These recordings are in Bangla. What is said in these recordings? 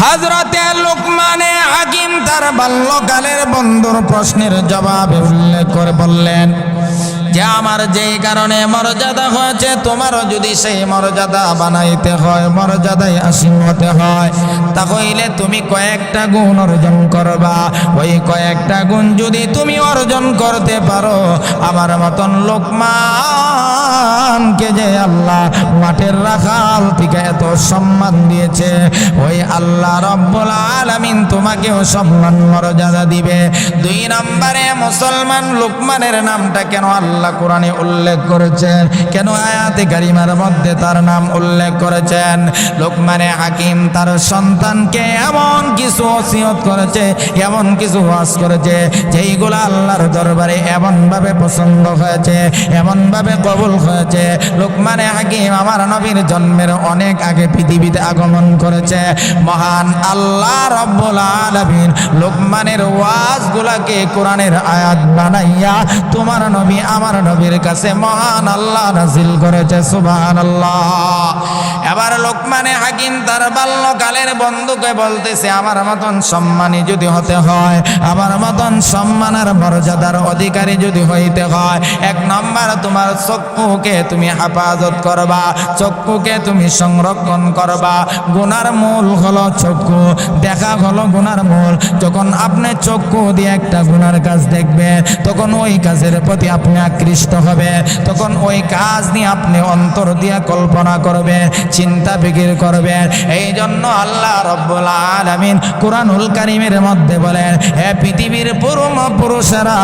হজরতে লোকমানে হাকিম তার বাল্যকালের বন্ধুর প্রশ্নের জবাবে উল্লেখ করে বললেন যে আমার যেই কারণে মর্যাদা হয়েছে, তোমারও যদি সেই মর্যাদা বানাইতে হয়, মর্যাদায় আসীন হতে হয় তা তাহলে তুমি কয়েকটা গুণ অর্জন করবা। ওই কয়েকটা গুণ যদি তুমি অর্জন করতে পারো, আমার মতন লোকমানকে যে আল্লাহ মাঠের রাখাল থেকে এত সম্মান দিয়েছে, ওই আল্লাহ রব্বুল আলামিন তোমাকেও সম্মান মর্যাদা দিবে। দুই নম্বরে মুসলমান লোকমানের নামটা কেন আল্লাহ কোরআনে উল্লেখ করেছেন। কেন আয়াতে কারিমার মধ্যে তার নাম উল্লেখ করেছেন? লোকমানে হাকিম তার সন্তানকে এমন কিছু ওসিয়ত করেছে, এমন কিছু ওয়াজ করেছে, যেইগুলো আল্লাহর দরবারে এমনভাবে পছন্দ হয়েছে, এমনভাবে কবুল হয়েছে। লোকমানে হাকিম আমার নবীর জন্মের অনেক আগে পৃথিবীতে আগমন করেছে। মহান আল্লাহ রব্বুল আলামিন লোকমানের ওয়াজগুলাকে কোরআনের আয়াত বানাইয়া তোমার নবী আমার নবীর কাছে মহান আল্লাহ নাজিল করেছে, সুবহানাল্লাহ। এবার লোকমানে হাকিম তার বাল্যকালের বন্ধুকে বলতেছে, আমার মতন সম্মানী যদি হতে হয়, আমার মতন সম্মানের মর্যাদার অধিকারী যদি হইতে হয়, এক নম্বর তোমার চক্ষুকে তুমি হেফাজত করবা, চক্ষুকে তুমি সংরক্ষণ করবা। গুনার মূল হলো চক্ষু, দেখা হলো গুনার মূল। যখন আপনি চক্ষু দিয়ে একটা গুনার কাজ দেখবেন, তখন ওই কাজের প্রতি আপনি আকৃষ্ট হবে। তখন ওই কাজ নিয়ে আপনি অন্তর দিয়ে কল্পনা করবে, চিন্তা ফিকির করবেন এই জন্য আল্লাহ রব্বুল আলামিন কোরআনুল কারিমের মধ্যে বলেন, হে পৃথিবীর পুরুম পুরুষেরা,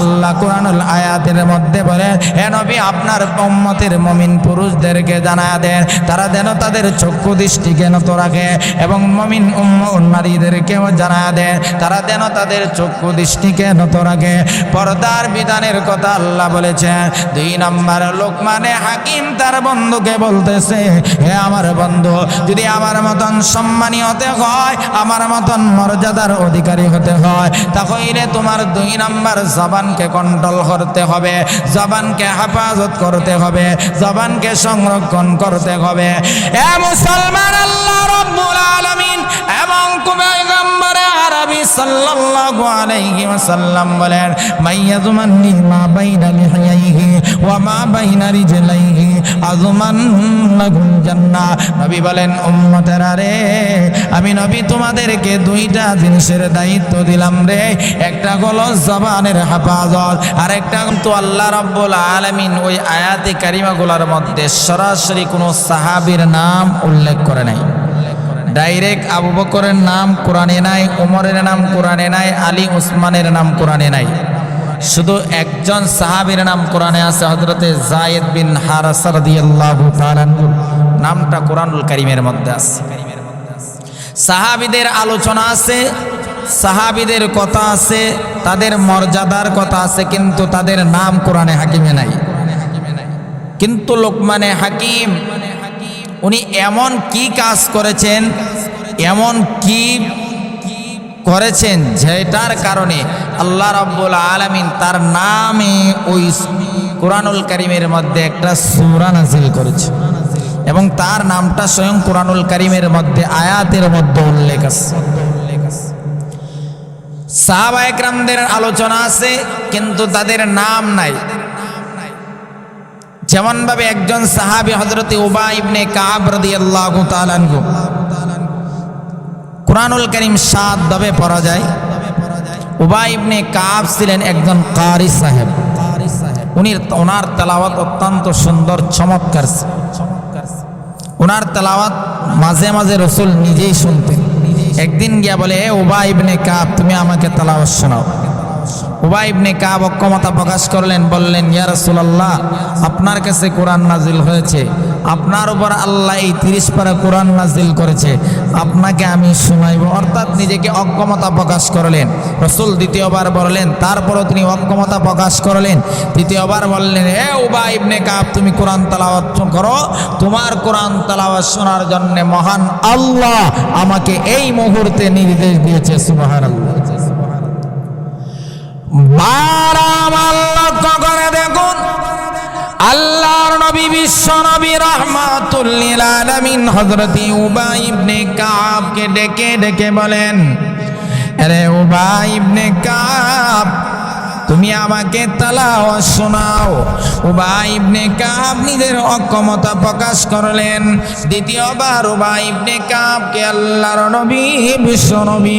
আল্লাহ কোরআনুল আয়াতের মধ্যে বলেন, হে নবী, আপনার উম্মতের মমিন পুরুষদেরকে জানা দেন, তারা যেন তাদের চক্ষু দৃষ্টিকে নত রাখে এবং মমিন উম্ম নারীদেরকেও জানা দেন, তারা যেন তাদের চক্ষু দৃষ্টিকে নত রাখে। পর্দার বিধানের কথা আল্লাহ বলেছেন, দুই নম্বর লোক মানে হাকিম তার বন্ধুকে বলতেছে, হে আমার বন্ধু, যদি আমার মতন সম্মানী হতে হয়, আমার মতন মর্যাদার অধিকারী হতে হয়, তাহলে তোমার দুই নম্বর জবানকে কন্ট্রোল করতে হবে, জবানকে হেফাজত করতে হবে, জবানকে সংরক্ষণ করতে হবে। এ মুসলমান আল্লাহ রব্বুল আলামিন এবং পয়গম্বরে আরবি সাল্লাল্লাহু আলাইহি ওয়াসাল্লাম বলেন, মাইয়াজমান্নি মা বাইনা ওয়া মা বাইনা রিজলাইহি আযমান লাহুল জান্নাহ নবী বলেন, উম্মতেরা রে, আমি নবী তোমাদেরকে দুইটা জিনিসের দায়িত্ব দিলাম রে। একটা হলো জবানের হেফাজত আর একটা কিন্তু আল্লাহ রাব্বুল আলামিন ওই আয়াতে কারিমাগুলোর মধ্যে সরাসরি কোনো সাহাবীর নাম উল্লেখ করে নাই। ডাইরেক্ট আবু বকরের নাম কোরআনে নাই, উমরের নাম কোরআনে নাই, আলী উসমানের নাম কোরআনে নাই। শুধু একজন সাহাবীর নাম কোরআনে আছে হজরতে জায়েদ বিন হারাসার দিয়াল্লাহু তাআলা নামটা কোরআনুল কারিমের মধ্যে আছে। সাহাবিদের আলোচনা আছে, সাহাবিদের কথা আছে, তাদের মর্যাদার কথা আছে, কিন্তু তাদের নাম কোরআনে হাকিমে নাই। কিন্তু লোকমানে হাকিম, উনি এমন কি কাজ করেছেন, এমন কি করেছেন যেটার কারণে আল্লাহ রাব্বুল আলামিন তার নামে ওই কোরআনুল কারিমের মধ্যে একটা সূরা নাজিল করেছে। এবং তার নামটা স্বয়ং কোরআনুল কারিমের মধ্যে, আয়াতের মধ্যে উল্লেখ আছে। সাহাবা একরামদের আলোচনা আছে, কিন্তু তাদের নাম নাই। যেমন ভাবে একজন সাহাবি হজরতে উবা ইবনে কাব রাদিয়াল্লাহু তাআলা আনহু কোরআনুল করিম সাত দবে পড়া যায়। উবা ইবনে কাব ছিলেন একজন কারি সাহেব। উনি ওনার তেলাওয়াত অত্যন্ত সুন্দর, চমৎকার। ওনার তেলাওয়াত মাঝে মাঝে রসুল নিজেই শুনতেন। একদিন গিয়া বলে, এ উবা ইবনে কাব, তুমি আমাকে তেলাওয়াত শোনাও। উবাই ইবনে কাব অক্ষমতা প্রকাশ করলেন, বললেন, ইয়া আপনার কাছে কোরআন নাজিল হয়েছে। আপনার উপর আল্লাহ এই তিরিশ পারা কোরআন নাজিল করেছে। আপনাকে আমি শুনাইব। অর্থাৎ নিজেকে অক্ষমতা প্রকাশ করলেন। রসুল দ্বিতীয়বার বললেন, তারপরও তিনি অক্ষমতা প্রকাশ করলেন। তৃতীয়বার বললেন, হে উবা ইবনে কাব, তুমি কোরআন তালাওয়াত করো। তোমার কোরআন তালাওয়াত শোনার জন্য মহান আল্লাহ আমাকে এই মুহূর্তে নির্দেশ দিয়েছে, সুবহানাল্লাহ। দেখুন। আল্লাহর নবী বিশ্ব নবী রহমাতুল্লিল আলামিন হযরত উবাই ইবনে কাবকে ডেকে ডেকে বলেন, আরে উবাই ইবনে তুমি আমাকে তালাওয়াত শোনাও। উবাই ইবনে কাব নিজের অক্ষমতা প্রকাশ করলেন। দ্বিতীয়বার উবাই ইবনে কাবকে আল্লাহর নবী, বিশ্ব নবী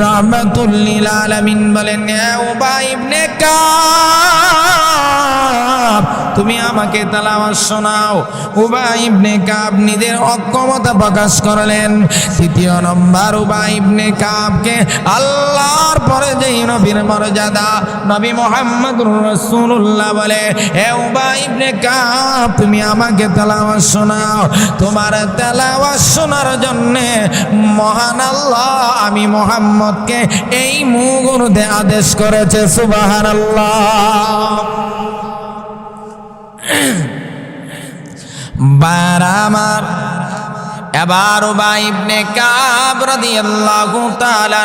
রহমতুল্লিল আলামিন বলেন উবাই ইবনে কাব তুমি আমাকে তালাওয়াত শোনাও। উবাই ইবনে কাব নিজের অক্ষমতা প্রকাশ করলেন। তৃতীয় নম্বর, উবাই ইবনে কাবকে আল্লাহর পরে যেই নবীর মর্যাদা নবী মোহাম্মদ রসুল্লাহ বলে হে উবাই ইবনে কাব, তুমি আমাকে তেলাওয়াত শোনাও। তোমার তেলাওয়াত শোনার জন্য মহান আল্লাহ আমি মোহাম্মদকে এই মুগুরতে আদেশ করেছে সুবাহান আল্লাহ বারামার এবার উবাই ইবনে কাব রাদিয়াল্লাহু তাআলা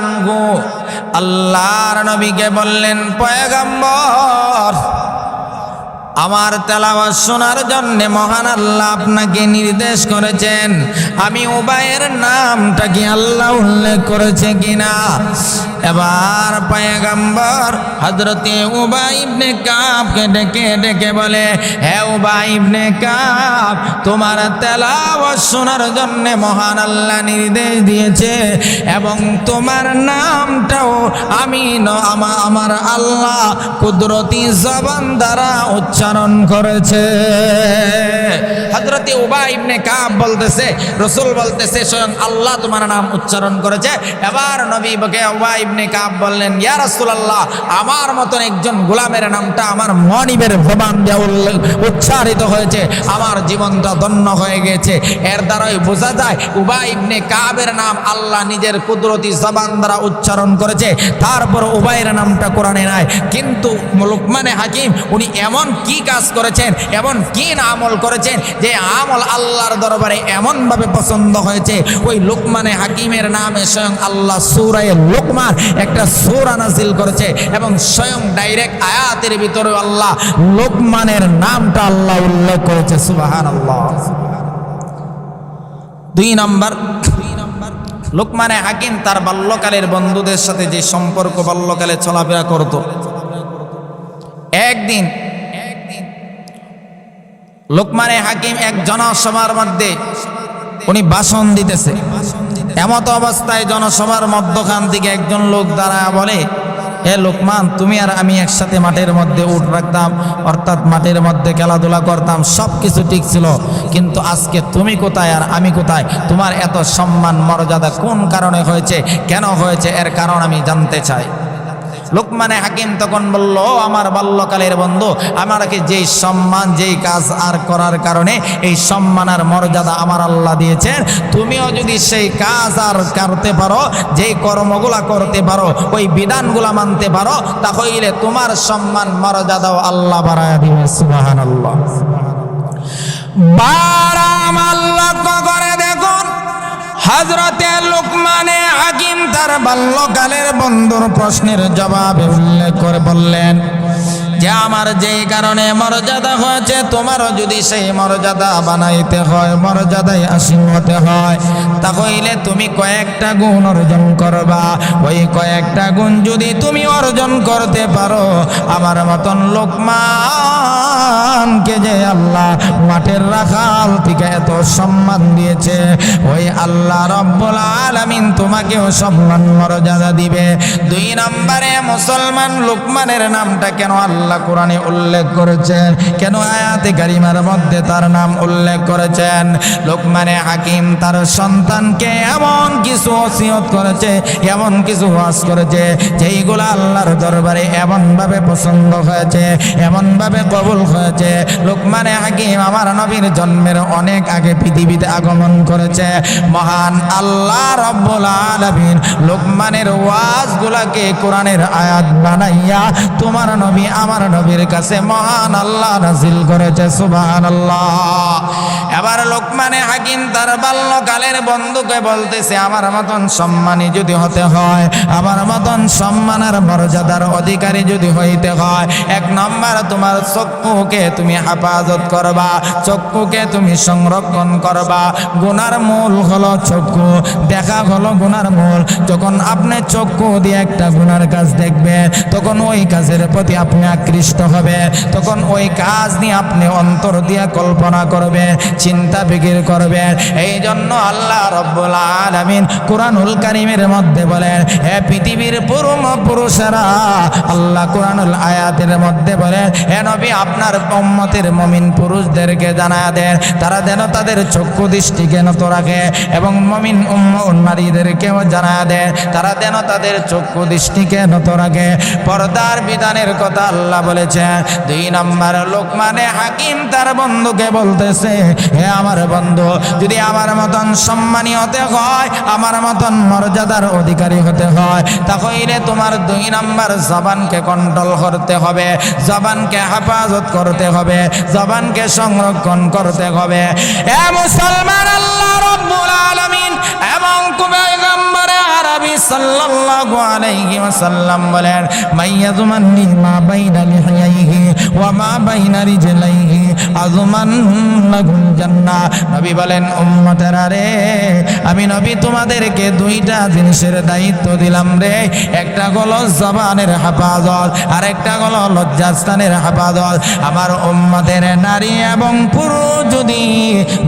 আল্লাহর নবীকে বললেন পয়গম্বর আমার তেলাওয়াত শোনার জন্য মহান আল্লাহ আপনাকে নির্দেশ করেছেন। আমি উবাইয়ের নামটা কি আল্লাহ উল্লেখ করেছে কিনা? এবার পায়গাম্বর হজরতে উবাই ইবনে কাবকে ডেকে ডেকে বলে, হে উবাই ইবনে কাব, তোমার তেলাওয়াত শোনার জন্য মহান আল্লাহ নির্দেশ দিয়েছে এবং তোমার নামটাও আমি আমার আল্লাহ কুদরতি জবান দ্বারা উচ্চারণ করেছে। হজরতে উবাই ইবনে কাব বলতেছে, রসুল বলতেছে, স্বয়ং আল্লাহ তোমার নাম উচ্চারণ করেছে। এবার নবী বকে উবাই ইবনে কাব বললেন, ইয়া রাসূলুল্লাহ, আমার মতন একজন গোলামের নামটা আমার মনিবের জবান দিয়ে উচ্চারিত হয়েছে। আমার জীবনটা ধন্য হয়ে গেছে। এর দ্বারাই বোঝা যায়, উবাই ইবনে কাবের নাম আল্লাহ নিজের কুদরতি জবান দ্বারা উচ্চারণ করেছে। তারপর উবাইয়ের নামটা কোরআনে নাই। কিন্তু লুকমানে হাকিম, উনি এমন কি কাজ করেছেন, এমন কি আমল করেছেন যে আমল আল্লাহর দরবারে এমনভাবে পছন্দ হয়েছে? ওই লুকমানে হাকিমের নামে স্বয়ং আল্লাহ সুরায় লোকমান একটা সুরা নাজিল করেছে এবং স্বয়ং ডাইরেক্ট আয়াতের ভিতরে আল্লাহ লোকমানের নামটা আল্লাহ উল্লেখ করেছে সুবাহান আল্লাহ দুই নম্বর, লোকমানে হাকিম তার বাল্যকালের বন্ধুদের সাথে যে সম্পর্ক বাল্যকালে চলাফেরা করত। একদিন লোকমানে হাকিম এক জনসভার মধ্যে উনি ভাষণ দিতেছে। এমত অবস্থায় জনসভার মধ্যখান থেকে একজন লোক দাঁড়ায় বলে, হে লোকমান, তুমি আর আমি একসাথে মাঠের মধ্যে উঠ রাখতাম, অর্থাৎ মাঠের মধ্যে খেলাধুলা করতাম সব কিছু ঠিক ছিল। কিন্তু আজকে তুমি কোথায় আর আমি কোথায়? তোমার এত সম্মান মর্যাদা কোন কারণে হয়েছে? কেন হয়েছে? এর কারণ আমি জানতে চাই। লোকমানে হাকিম তখন বলল আমার বাল্যকালের বন্ধু, আমাকে যেই সম্মান, যেই কাজ আর করার কারণে এই সম্মান আর মর্যাদা আমার আল্লাহ দিয়েছেন, তুমিও যদি সেই কাজ আর করতে পারো, যেই কর্মগুলা করতে পারো, ওই বিধানগুলা মানতে পারো তাহলে তোমার সম্মান, মর্যাদাও আল্লাহ বাড়ায় দিবে সুবাহান আল্লাহ আল্লাহ হজরতে লোকমানে হাকিম তার বাল্যকালের বন্ধুর প্রশ্নের জবাবে উল্লেখ করে বললেন যে আমার যেই কারণে মর্যাদা হয়েছে, তোমারও যদি সেই মর্যাদা বানাইতে হয়, মর্যাদায় আসীন হতে হয় তা তাহলে তুমি কয়েকটা গুণ অর্জন করবা। ওই কয়েকটা গুণ যদি তুমি অর্জন করতে পারো, আমার মতন লোকমানকে যে আল্লাহ মাঠের রাখাল থেকে এত সম্মান দিয়েছে, ওই আল্লাহ রব্বুল আলামিন তোমাকেও সম্মান মর্যাদা দিবে। দুই নম্বরে মুসলমান লোকমানের নামটা কেন আল্লাহ কোরআনে উল্লেখ করেছেন। কেন আয়াতে কারিমার মধ্যে তার নাম উল্লেখ করেছেন? লোকমানে হাকিম তার সন্তানকে এমন কিছু ওসিয়ত করেছে, এমন কিছু ওয়াজ করেছে, যেইগুলো আল্লাহর দরবারে এমনভাবে পছন্দ হয়েছে, এমনভাবে কবুল হয়েছে। লোকমানে হাকিম আমার নবীর জন্মের অনেক আগে পৃথিবীতে আগমন করেছে। মহান আল্লাহ রব্বুল আলামিন লোকমানের ওয়াজগুলাকে কোরআনের আয়াত বানাইয়া, তোমার নবী আমার নবীর কাছে মহান আল্লাহ নাজিল করেছে সুবহানাল্লাহ। এবার লোকমানে হাকিম তার বাল্যকালের বন্ধুকে বলতেছে, আমার মতন সম্মানী যদি হতে হয়, আমার মতন সম্মানের মর্যাদার অধিকারী যদি হইতে হয়, এক নম্বর তোমার চক্ষুকে তুমি হেফাজত করবা, চক্ষুকে তুমি সংরক্ষণ করবা। গুনার মূল হলো চক্ষু, দেখা হলো গুনার মূল। যখন আপনি চক্ষু দিয়ে একটা গুনার কাজ দেখবেন, তখন ওই কাজের প্রতি আপনি আকৃষ্ট হবে তখন ওই কাজ নিয়ে আপনি অন্তর দিয়ে কল্পনা করবেন চিন্তা ফিকির করবেন। এই জন্য আল্লাহ রব্বুল আলামিন কোরআনুল কারিমের মধ্যে বলেন, হে পৃথিবীর পুরুম পুরুষেরা, আল্লাহ কোরআনুল আয়াতের মধ্যে বলেন, হে নবী, আপনার উম্মতের মমিন পুরুষদেরকে জানা দেন, তারা যেন তাদের চক্ষু দৃষ্টিকে নত রাখে এবং মমিন উম্ম নারীদেরকেও জানা দেন, তারা যেন তাদের চক্ষু দৃষ্টিকে নত রাখে। পর্দার বিধানের কথা আল্লাহ বলেছেন, দুই নম্বর লোক মানে হাকিম, তার বন্ধুকে বলতেছে হে আমার বন্ধু, যদি আমার মতন সম্মানী হতে হয়, আমার মতন মর্যাদার অধিকারী হতে হয়, তাহলে তোমার দুই নম্বর জবানকে কন্ট্রোল করতে হবে, জবানকে হেফাজত করতে হবে, জবানকে সংরক্ষণ করতে হবে। এ মুসলমান আল্লাহ রব্বুল আলামিন এবং পয়গম্বরে আরবি সাল্লাল্লাহু আলাইহি ওয়াসাল্লাম বলেন, মাইয়াজমান্নি মা বাইনা লিহিয়াইহি ওয়া মা বাইনা রিজলাইহি। আজমান নবী বলেন, উম্মতেরা রে, আমি নবী, তোমাদেরকে দুইটা জিনিসের দায়িত্ব দিলাম রে। একটা হলো জবানের হেফাজত, আর একটা হলো লজ্জাস্থানের হেফাজত। আমার উম্মতের নারী এবং পুরুষ যদি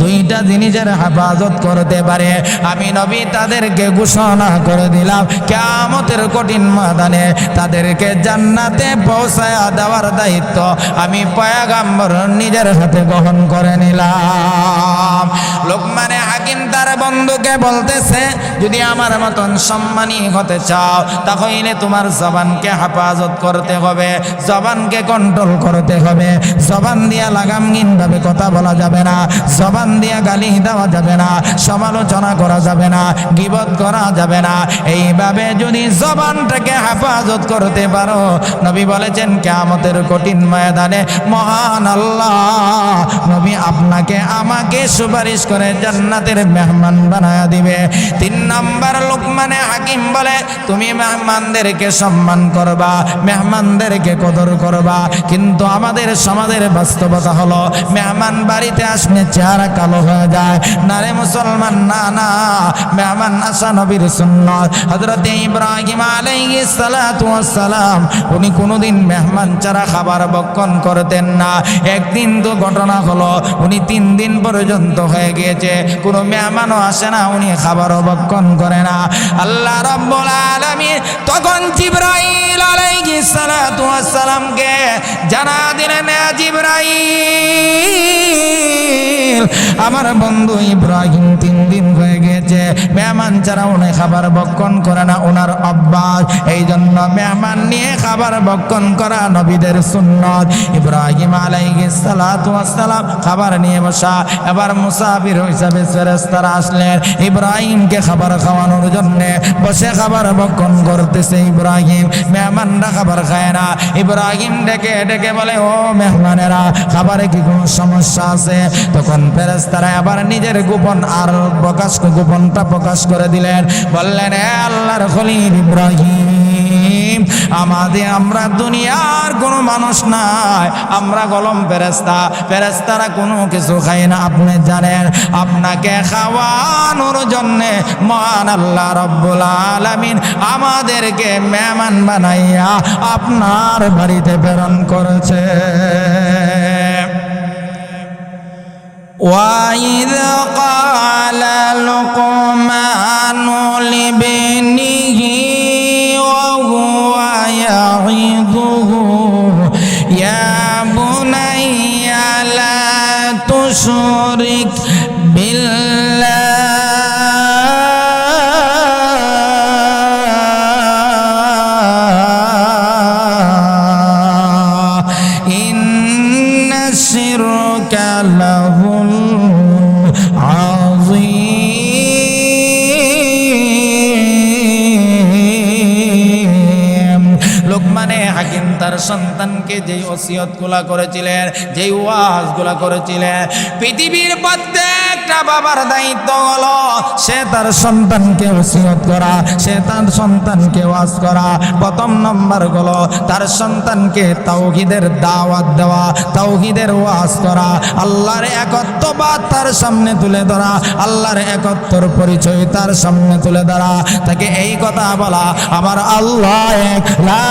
দুইটা জিনিসের হেফাজত করতে পারে, আমি নবী, তাদেরকে ঘোষণা করে দিলাম কেমতের কঠিন মাদানে তাদেরকে জান্নাতে পৌঁছায় দেওয়ার দায়িত্ব। আমি পয়াগাম্বর নিজের হাতে গ্রহণ করে নিলাম। লোকমানে হাকিম তার বন্ধুকে বলতেছে, যদি আমার মতন সম্মানী হতে চাও, তাহলে তোমার জবানকে হেফাজত করতে হবে। জবানকে কন্ট্রোল করতে হবে। জবান দিয়া লাগামহীনভাবে কথা বলা যাবে না। জবান দিয়া গালি দেওয়া যাবে না। সমালোচনা করা যাবে না। গিবত করা যাবে না। এইভাবে যদি জবানটাকে হেফাজত করতে পারো, নবী বলেছেন কেমতের কঠিন ময়দানে মহান আল্লাহ নবী আপনাকে আমাকে সুপারিশ করে জান্নাতের মেহমান বানায় দিবে। তিন নম্বর লোকমানে হাকিম বলে, তুমি মেহমানদেরকে সম্মান করবা, মেহমানদেরকে কদর করবা। কিন্তু আমাদের সমাজের বাস্তবতা হলো, মেহমান বাড়িতে আসলে চেহারা কালো হয়ে যায়। না রে মুসলমান, না না, মেহমান আসা নবীর সুন্নত। হযরত ইব্রাহিম আলাইহিস সালাতু ওয়াস সালাম, উনি কোনোদিন মেহমান ছাড়া খাবার বক্ষণ করতেন না। একদিন তো ঘটনা হলো। উনি তিন দিন পর্যন্ত হয়ে গিয়েছে। কোনো মেহমানও আসে না, উনি খাবারও বক্ষণ করে না। আল্লাহ রব্বুল আলামিন তখন জিব্রাইল সালামকে জানা দিলেন, "এ জিব্রাইল, আমার বন্ধু ইব্রাহিম তিন দিন হয়ে গেছে মেহমান ছাড়া উনি খাবার বক্ষণ করে না ওনার অভ্যাস। এই জন্য মেহমান নিয়ে খাবার বক্ষণ করা নবীদের সুন্নত। ইব্রাহিম ওয়াস সালাম খাবার নিয়ে বসা। এবার মুসাফির হিসাবে ফেরেশতারা আসলেন। ইব্রাহিমকে খাবার খাওয়ানোর জন্য বসে খাবার বক্ষণ করতেছে ইব্রাহিম। মেহমানরা খাবার খায় না। ইব্রাহিম ডেকে ডেকে বলে, ও মেহমানেরা, খাবারে কি কোনো সমস্যা আছে? তখন ফেরেশতারা আবার নিজের গোপন আর প্রকাশ গোপনটা প্রকাশ করে দিলেন বললেন এ আল্লাহর খলিল ইব্রাহিম আমাদের আমরা দুনিয়ার কোনো মানুষ নাই আমরা গলম ফেরেস্তা ফেরেস্তারা কোনো কিছু খাই না আপনি জানেন আপনাকে খাওয়ানোর জন্যে মহান আল্লাহ রব্বুল আলামিন আমাদেরকে মেহমান বানাইয়া আপনার বাড়িতে প্রেরণ করেছে وإذ قال لقمان সন্তানকে যেই ওসিয়তগুলা করেছিলেন যেই ওয়াজগুলা করেছিলেন পৃথিবীর প্রত্যেকটা একটা বাবার দায়িত্ব হলো। সে তার সন্তানকে ওসিয়ত করা, সে তার সন্তানকে ওয়াজ করা। প্রথম নম্বর হলো তার সন্তানকে তাওহিদের দাওয়াত দেওয়া, তাওহিদের ওয়াজ করা। আল্লাহর একত্ববাদ তার সামনে তুলে ধরা, আল্লাহর একত্বর পরিচয় তার সামনে তুলে ধরা। তাকে এই কথা বলা, আমার আল্লাহ এক, লা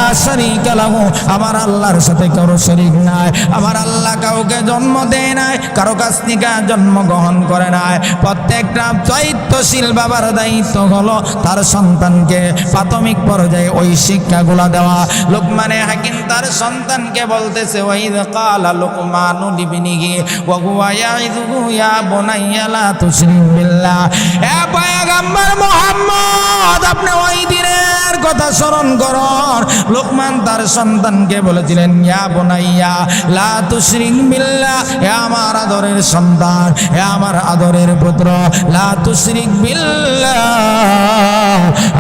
লাহু। আমার আল্লাহর সাথে কারও শরীক নাই। আমার আল্লাহ কাউকে জন্ম দেয় নাই, কারও কাছ থেকে জন্ম গ্রহণ করে নাই। প্রত্যেকটা দায়িত্বশীল বাবার দায়িত্ব হলো তার সন্তানকে প্রাথমিক পর্যায়ে ওই শিক্ষাগুলা দেওয়া। লোকমানে হাকিম তার সন্তানকে বলতেছে, ওয়াইদ কালা লোকমানু লিবিনিহি আপনি ওই দিনের কথা স্মরণ করুন। লোকমান তার সন্তানকে বলেছিলেন, ইয়া বুনাইয়া লা তুশরিক বিল্লাহ হে আমার আদরের সন্তান হে আমার আদরের পুত্র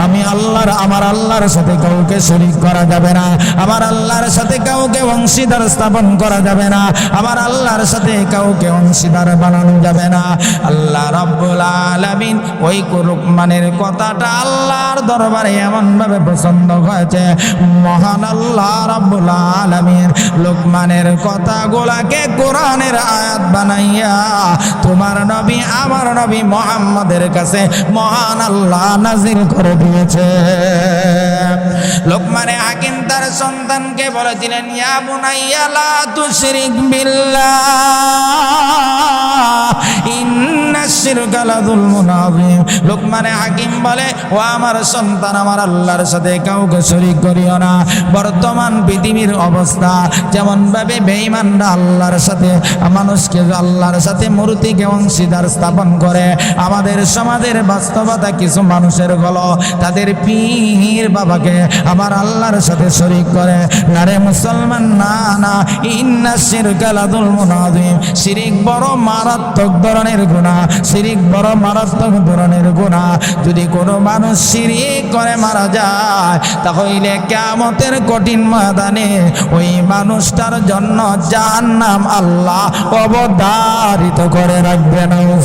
আমি আল্লাহর, আমার আল্লাহর সাথে কাউকে শরীক করা যাবে না। আমার আল্লাহর সাথে কাউকে অংশীদার স্থাপন করা যাবে না। আমার আল্লাহর সাথে কাউকে অংশীদার বানানো যাবে না। আল্লাহ রব্বুল আলামিন ওই লোকমানের কথাটা আল্লাহর দরবারে এমন ভাবে পছন্দ হয়েছে। মহান আল্লাহ রব্বুল আলামিন লোকমানের কথাগুলাকে কোরআনের আয়াত বানাইয়া, তোমার নবী, আমার নবী মোহাম্মদের কাছে মহান আল্লাহ নাজিল করে দিয়েছে। লোকমানে হাকিম তার সন্তানকে বলেছিলেন, ইয়া বুনাইয়া, লা তুশরিক বিল্লাহ লোকমানে হাকিম বলে, ও আমার সন্তান, আমার আল্লাহর সাথে কাউকে শরীক করিও না। বর্তমান পৃথিবীর অবস্থা যেমন ভাবে বেঈমানরা আল্লাহর সাথে, মানুষকে আল্লাহর সাথে মূর্তিকে অংশীদার স্থাপন করে। আমাদের সমাজের বাস্তবতা কিছু মানুষের হলো, তাদের পীর বাবাকে আমার আল্লাহর সাথে শরীক করে। না রে মুসলমান, না না, ইন্না শিরকালাদুল শিরিক বড় মারাত্মক ধরনের গুণা শিরিক বড় মারাত্মক ধরনের গুণা যদি কোনো মানুষ শিরিক করে মারা যায়, তাহলে কেমতের কঠিন ময়দানে ওই মানুষটার জন্য জাহান্নাম আল্লাহ অবধারিত করে রাখবে না। não